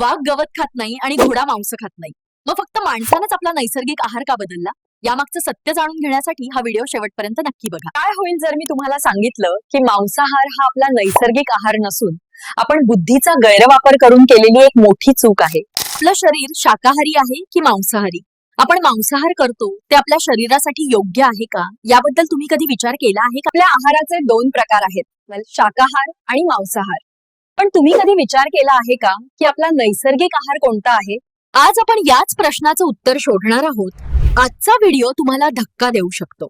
वाघ गवत खात नाही आणि घोडा मांस खात नाही. मग फक्त माणसानंच आपला नैसर्गिक आहार का बदलला? यामागचं सत्य जाणून घेण्यासाठी हा व्हिडिओ शेवटपर्यंत नक्की बघा. काय होईल जर मी तुम्हाला सांगितलं की मांसाहार हा आपला नैसर्गिक आहार नसून आपण बुद्धीचा गैरवापर करून केलेली एक मोठी चूक आहे. आपलं शरीर शाकाहारी आहे की मांसाहारी? आपण मांसाहार करतो ते आपल्या शरीरासाठी योग्य आहे का? याबद्दल तुम्ही कधी विचार केला आहे का? आपल्या आहाराचे दोन प्रकार आहेत. शाकाहार आणि मांसाहार. पण तुम्ही कधी विचार केला आहे का की आपला नैसर्गिक आहार कोणता आहे? आज आपण याच प्रश्नाचं उत्तर शोधणार आहोत. आजचा व्हिडिओ तुम्हाला धक्का देऊ शकतो.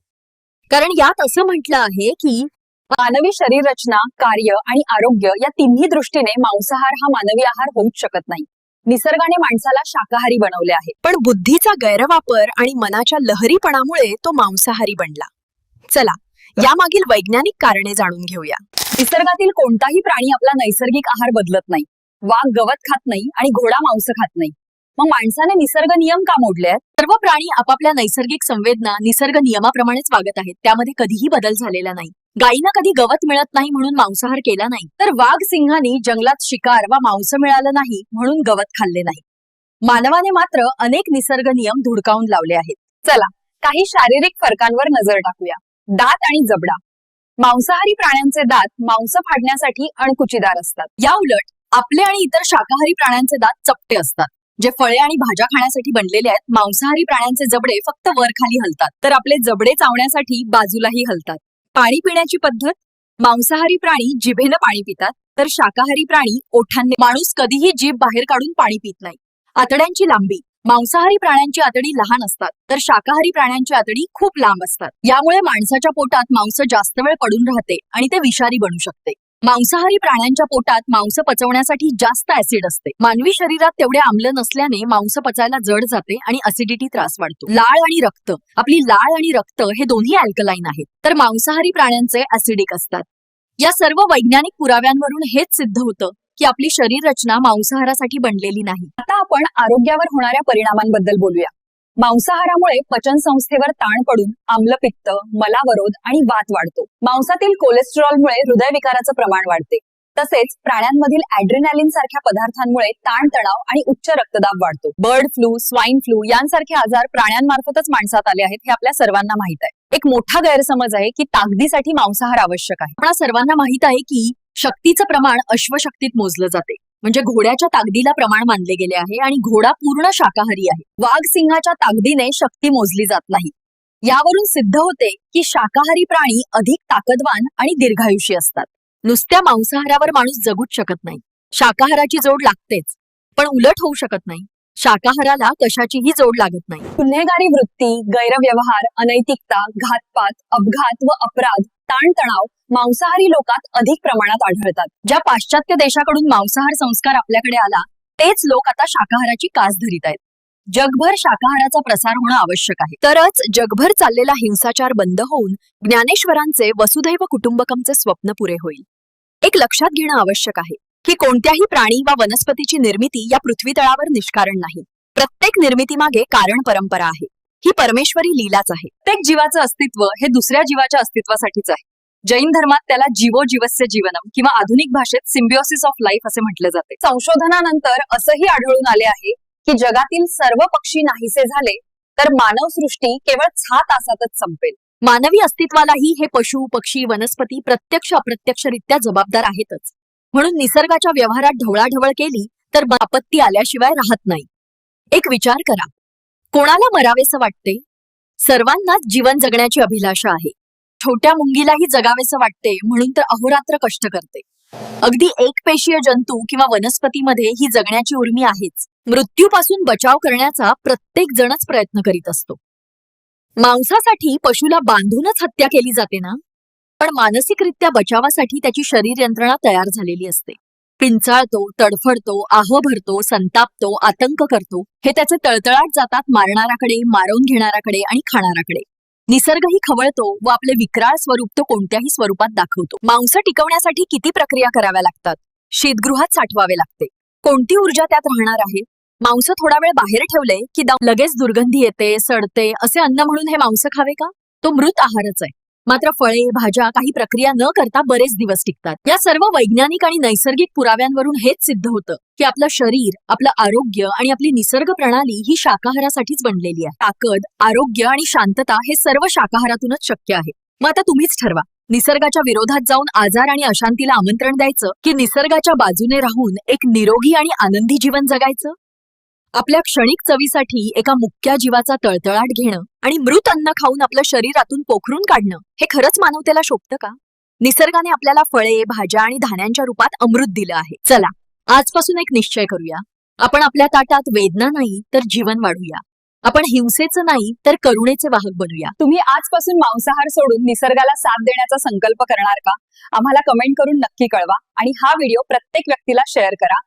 कारण यात असं म्हटलं आहे की मानवी शरीर रचना कार्य आणि आरोग्य या तिन्ही दृष्टीने मांसाहार हा मानवी आहार होऊच शकत नाही. निसर्गाने माणसाला शाकाहारी बनवले आहे. पण बुद्धीचा गैरवापर आणि मनाच्या लहरीपणामुळे तो मांसाहारी बनला. चला यामागील वैज्ञानिक कारणे जाणून घेऊया. निसर्गातील कोणताही प्राणी आपला नैसर्गिक आहार बदलत नाही. वाघ गवत खात नाही आणि घोडा मांस खात नाही. मग माणसाने निसर्ग नियम का मोडले आहेत? सर्व प्राणी आपापल्या नैसर्गिक संवेदना निसर्ग नियमाप्रमाणेच वागत आहेत. त्यामध्ये कधीही बदल झालेला नाही. गायीनं कधी गवत मिळत नाही म्हणून मांसाहार केला नाही. तर वाघ सिंहाने जंगलात शिकार वा मांस मिळालं नाही म्हणून गवत खाल्ले नाही. मानवाने मात्र अनेक निसर्ग नियम धुडकावून लावले आहेत. चला काही शारीरिक फरकांवर नजर टाकूया. दात आणि जबडा. मांसाहारी प्राण्यांचे दात मांस फाडण्यासाठी अणकुचीदार असतात. या उलट आपले आणि इतर शाकाहारी प्राण्यांचे दात चपटे असतात. जे फळे आणि भाज्या खाण्यासाठी बनलेले आहेत मांसाहारी प्राण्यांचे जबडे फक्त वर खाली हलतात. तर आपले जबडे चावण्यासाठी बाजूलाही हलतात. पाणी पिण्याची पद्धत? मांसाहारी प्राणी जिभेनं पाणी पितात तर शाकाहारी प्राणी ओठांनी माणूस कधीही जीभ बाहेर काढून पाणी पित नाही. आतड्यांची लांबी? मांसाहारी प्राण्यांची आतडी लहान असतात तर शाकाहारी प्राण्यांची आतडी खूप लांब असतात. यामुळे माणसाच्या पोटात मांस जास्त वेळ पडून राहते आणि ते विषारी बनू शकते. मांसाहारी प्राण्यांच्या पोटात मांस पचवण्यासाठी जास्त ऍसिड असते. मानवी शरीरात तेवढे आम्ल नसल्याने मांस पचायला जड जाते आणि असिडिटी त्रास वाढतो. लाळ आणि रक्त आपली लाळ आणि रक्त हे दोन्ही अल्कलाईन आहेत तर मांसाहारी प्राण्यांचे ऍसिडिक असतात. या सर्व वैज्ञानिक पुराव्यांवरून हेच सिद्ध होतं की आपली शरीर रचना मांसाहारासाठी बनलेली नाही. आता आपण आरोग्यावर होणाऱ्या परिणामांबद्दल बोलूया. मांसाहारामुळे पचन संस्थेवर ताण पडून आम्लपित्त मलावरोध आणि वात वाढतो. मांसातील कोलेस्टेरॉलमुळे हृदयविकाराचं प्रमाण वाढते. तसेच प्राण्यांमधील ऍड्रेनालिन सारख्या पदार्थांमुळे ताणतणाव आणि उच्च रक्तदाब वाढतो. बर्ड फ्लू स्वाईन फ्लू यांसारखे आजार प्राण्यांमार्फतच माणसात आले आहेत हे आपल्या सर्वांना माहीत आहे. एक मोठा गैरसमज आहे की ताकदीसाठी मांसाहार आवश्यक आहे. आपल्या सर्वांना माहीत आहे की शक्तीचं प्रमाण अश्वशक्तीत मोजलं जाते. म्हणजे घोड्याच्या ताकदीला प्रमाण मानले गेले आहे आणि घोडा पूर्ण शाकाहारी आहे. वाघ सिंहाच्या ताकदीने शक्ती मोजली जात नाही. यावरून सिद्ध होते की शाकाहारी प्राणी अधिक ताकदवान आणि दीर्घायुषी असतात. नुसत्या मांसाहारावर माणूस जगूच शकत नाही. शाकाहाराची जोड लागतेच पण उलट होऊ शकत नाही. शाकाहाराला कशाचीही जोड लागत नाही. गुन्हेगारी वृत्ती गैरव्यवहार अनैतिकता घातपात अपघात व अपराध ताणतणाव मांसाहारी लोकात अधिक प्रमाणात आढळतात. ज्या पाश्चात्य देशाकडून मांसाहार संस्कार आपल्याकडे आला तेच लोक आता शाकाहाराची कास धरीत आहेत. जगभर शाकाहाराचा प्रसार होणं आवश्यक आहे. तरच जगभर चाललेला हिंसाचार बंद होऊन ज्ञानेश्वरांचे वसुधैव कुटुंबकमचे स्वप्न पुरे होईल. एक लक्षात घेणं आवश्यक आहे की कोणत्याही प्राणी वा वनस्पतीची निर्मिती या पृथ्वी तळावर निष्कारण नाही. प्रत्येक निर्मितीमागे कारण परंपरा आहे. ही परमेश्वरी लीलाच आहे. प्रत्येक जीवाचं अस्तित्व हे दुसऱ्या जीवाच्या अस्तित्वासाठीच आहे. जैन धर्मात त्याला जीवो जीवस्य जीवनम किंवा आधुनिक भाषेत सिम्बिओसिस ऑफ लाईफ असे म्हटले जाते. संशोधनानंतर असंही आढळून आले आहे की जगातील सर्व पक्षी नाहीसे झाले तर मानव सृष्टी केवळ सहा तासातच संपेल. मानवी अस्तित्वालाही हे पशु पक्षी वनस्पती प्रत्यक्ष अप्रत्यक्षरित्या जबाबदार आहेतच. म्हणून निसर्गाच्या व्यवहारात ढवळाढवळ केली तर आपत्ती आल्याशिवाय राहत नाही. एक विचार करा. कोणाला मरावेसं वाटते? सर्वांनाच जीवन जगण्याची अभिलाषा आहे. छोट्या मुंगीलाही जगावेसं वाटते म्हणून तर अहोरात्र कष्ट करते. अगदी एकपेशीय जंतू किंवा वनस्पतीमध्ये ही जगण्याची उर्मी आहेच. मृत्यूपासून बचाव करण्याचा प्रत्येक जणच प्रयत्न करीत असतो. मांसासाठी पशुला बांधूनच हत्या केली जाते ना? पण मानसिकरित्या बचावासाठी त्याची शरीर यंत्रणा तयार झालेली असते. पिंचाळतो तडफडतो आह भरतो संतापतो आतंक करतो हे त्याचे तळतळाट जातात मारणाराकडे मारून घेणाराकडे आणि खाणाराकडे निसर्गही खवळतो व आपले विक्राळ स्वरूप तो कोणत्याही स्वरूपात दाखवतो. मांस टिकवण्यासाठी किती प्रक्रिया कराव्या लागतात? शीतगृहात साठवावे लागते. कोणती ऊर्जा त्यात राहणार आहे? मांस थोडा वेळ बाहेर ठेवले की लगेच दुर्गंधी येते सडते असे अन्न म्हणून हे मांस खावे का? तो मृत आहारच आहे. मात्र फळे भाज्या काही प्रक्रिया न करता बरेच दिवस टिकतात. या सर्व वैज्ञानिक आणि नैसर्गिक पुराव्यांवरून हेच सिद्ध होतं की आपलं शरीर आपलं आरोग्य आणि आपली निसर्ग प्रणाली ही शाकाहारासाठीच बनलेली आहे. ताकद आरोग्य आणि शांतता हे सर्व शाकाहारातूनच शक्य आहे. मग आता तुम्हीच ठरवा. निसर्गाच्या विरोधात जाऊन आजार आणि अशांतीला आमंत्रण द्यायचं की निसर्गाच्या बाजूने राहून एक निरोगी आणि आनंदी जीवन जगायचं? आपल्या क्षणिक चवीसाठी एका मुक्या जीवाचा तळतळाट घेणं आणि मृत अन्न खाऊन आपलं शरीरातून पोखरून काढणं हे खरंच मानवतेला शोभतं का? निसर्गाने आपल्याला फळे भाज्या आणि धान्यांच्या रूपात अमृत दिलं आहे. चला आजपासून एक निश्चय करूया. आपण आपल्या ताटात वेदना नाही तर जीवन वाढूया. आपण हिंसेचं नाही तर करुणेचे वाहक बनूया. तुम्ही आजपासून मांसाहार सोडून निसर्गाला साथ देण्याचा संकल्प करणार का? आम्हाला कमेंट करून नक्की कळवा आणि हा व्हिडिओ प्रत्येक व्यक्तीला शेअर करा.